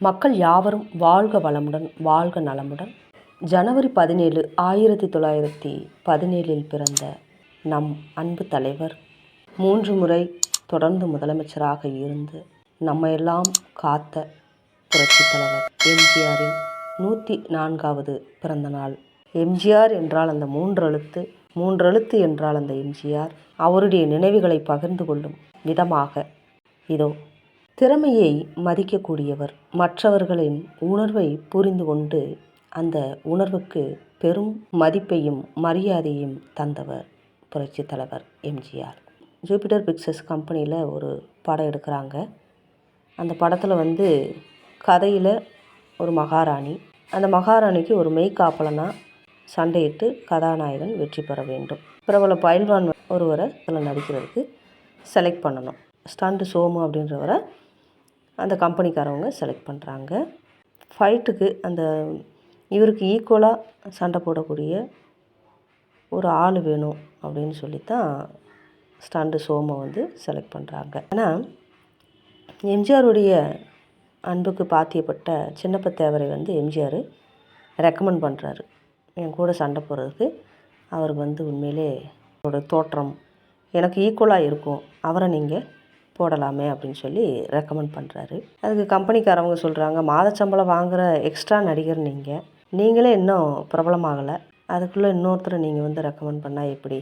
மக்கள் யாவரும் வாழ்க வளமுடன் வாழ்க நலமுடன். ஜனவரி பதினேழு ஆயிரத்தி தொள்ளாயிரத்தி பதினேழில் பிறந்த நம் அன்பு தலைவர் மூன்று முறை தொடர்ந்து முதலமைச்சராக இருந்து நம்மையெல்லாம் காத்த புரட்சி தலைவர் எம்ஜிஆரின் நூற்றி நான்காவது பிறந்த நாள். எம்ஜிஆர் என்றால் அந்த மூன்றெழுத்து மூன்றெழுத்து என்றால் அந்த எம்ஜிஆர். அவருடைய நினைவுகளை பகிர்ந்து கொள்ளும் விதமாக இதோ திறமையை மதிக்கக்கூடியவர். மற்றவர்களின் உணர்வை புரிந்து கொண்டு அந்த உணர்வுக்கு பெரும் மதிப்பையும் மரியாதையும் தந்தவர் புரட்சி தலைவர் எம்ஜிஆர் ஜூபிட்டர் பிக்சர்ஸ் கம்பெனியில் ஒரு படம் எடுக்கிறாங்க. அந்த படத்தில் வந்து கதையில் ஒரு மகாராணி. அந்த மகாராணிக்கு ஒரு மெய்காப்பலனாக சண்டையிட்டு கதாநாயகன் வெற்றி பெற வேண்டும். பிரபல பயில்வான் ஒருவரை அதில் நடிக்கிறதுக்கு செலக்ட் பண்ணணும். ஸ்டண்ட் சோமு அப்படின்றவரை அந்த கம்பெனிக்காரவங்க செலக்ட் பண்ணுறாங்க ஃபைட்டுக்கு அந்த இவருக்கு ஈக்குவலாக சண்டை போடக்கூடிய ஒரு ஆள் வேணும் அப்படின்னு சொல்லி தான் ஸ்டண்டு சோமை வந்து செலக்ட் பண்ணுறாங்க ஆனால் எம்ஜிஆருடைய அன்புக்கு பாத்தியப்பட்ட சின்னப்ப தேவரை வந்து எம்ஜிஆர் ரெக்கமெண்ட் பண்ணுறாரு என் கூட சண்டை போடுறதுக்கு அவர் வந்து உண்மையிலே அவரோட தோற்றம் எனக்கு ஈக்குவலாக இருக்கும். அவரை நீங்கள் போடலாமே அப்படின்னு சொல்லி ரெக்கமெண்ட் பண்ணுறாரு அதுக்கு கம்பெனிக்காரவங்க சொல்கிறாங்க மாதச்சம்பளம் வாங்குகிற எக்ஸ்ட்ரா நடிகர் நீங்கள் நீங்களே இன்னும் பிரபலமாகலை. அதுக்குள்ளே இன்னொருத்தரை நீங்கள் வந்து ரெக்கமெண்ட் பண்ணால் எப்படி?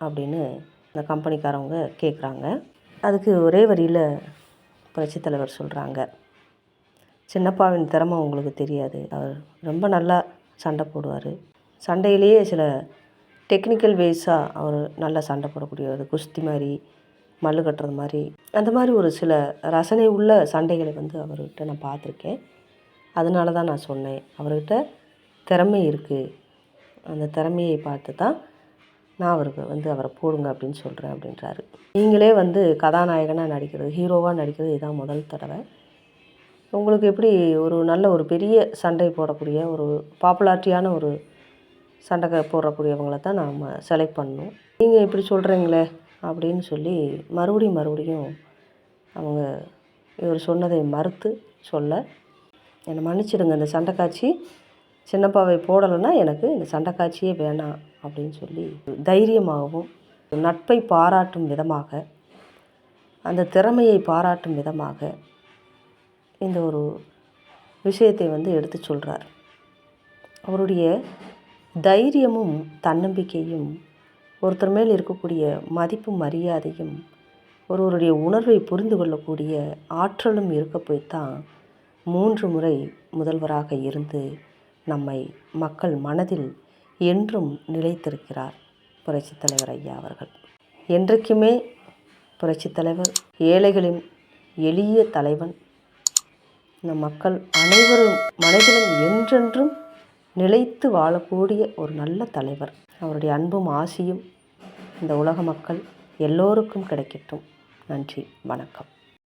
அப்படின்னு அந்த கம்பெனிக்காரவங்க கேட்குறாங்க அதுக்கு ஒரே வரியில் புரட்சித் தலைவர் சொல்கிறாங்க சின்னப்பாவின் திறமை உங்களுக்கு தெரியாது. அவர் ரொம்ப நல்லா சண்டை போடுவார். சண்டையிலேயே சில டெக்னிக்கல் வேஸாக அவர் நல்லா சண்டை போடக்கூடியவர். குஸ்தி மாதிரி மல்லு கட்டுறது மாதிரி. அந்த மாதிரி ஒரு சில ரசனை உள்ள சண்டைகளை வந்து அவர்கிட்ட நான் பார்த்துருக்கேன். அதனால தான் நான் சொன்னேன். அவர்கிட்ட திறமை இருக்குது அந்த திறமையை பார்த்து தான் நான் அவருக்கு வந்து அவரை போடுங்க அப்படின்னு சொல்கிறேன் அப்படின்றாரு. நீங்களே வந்து கதாநாயகனாக நடிக்கிறது ஹீரோவாக நடிக்கிறது இதுதான் முதல் தடவை. உங்களுக்கு எப்படி ஒரு நல்ல ஒரு பெரிய சண்டை போடக்கூடிய ஒரு பாப்புலாரிட்டியான ஒரு சண்டை போடக்கூடியவங்கள தான் நாம் செலக்ட் பண்ணணும். நீங்கள் இப்படி சொல்கிறீங்களே அப்படின்னு சொல்லி மறுபடியும் மறுபடியும் அவங்க இவர் சொன்னதை மறுத்து சொல்ல என்னை மன்னிச்சிடுங்க இந்த சண்டை காட்சி சின்னப்பாவை போடலைன்னா எனக்கு இந்த சண்டை காட்சியே வேணாம் அப்படின்னு சொல்லி தைரியமாகவும் நட்பை பாராட்டும் விதமாக அந்த திறமையை பாராட்டும் விதமாக இந்த ஒரு விஷயத்தை வந்து எடுத்து சொல்கிறார் அவருடைய தைரியமும் தன்னம்பிக்கையும் ஒருத்தர் மேல் இருக்கக்கூடிய மதிப்பு மரியாதையும் ஒருவருடைய உணர்வை புரிந்து கொள்ளக்கூடிய ஆற்றலும் இருக்க போய்த்தான் மூன்று முறை முதல்வராக இருந்து நம்மை மக்கள் மனதில் என்றும் நிலைத்திருக்கிறார் புரட்சித் தலைவர் ஐயா அவர்கள். என்றைக்குமே புரட்சித் தலைவர் ஏழைகளின் எளிய தலைவன் நம் மக்கள் அனைவரும் மனதிலும் என்றென்றும் நிலைத்து வாழக்கூடிய ஒரு நல்ல தலைவர். அவருடைய அன்பும் ஆசியும் இந்த உலக மக்கள் எல்லோருக்கும் கிடைக்கட்டும். நன்றி வணக்கம்.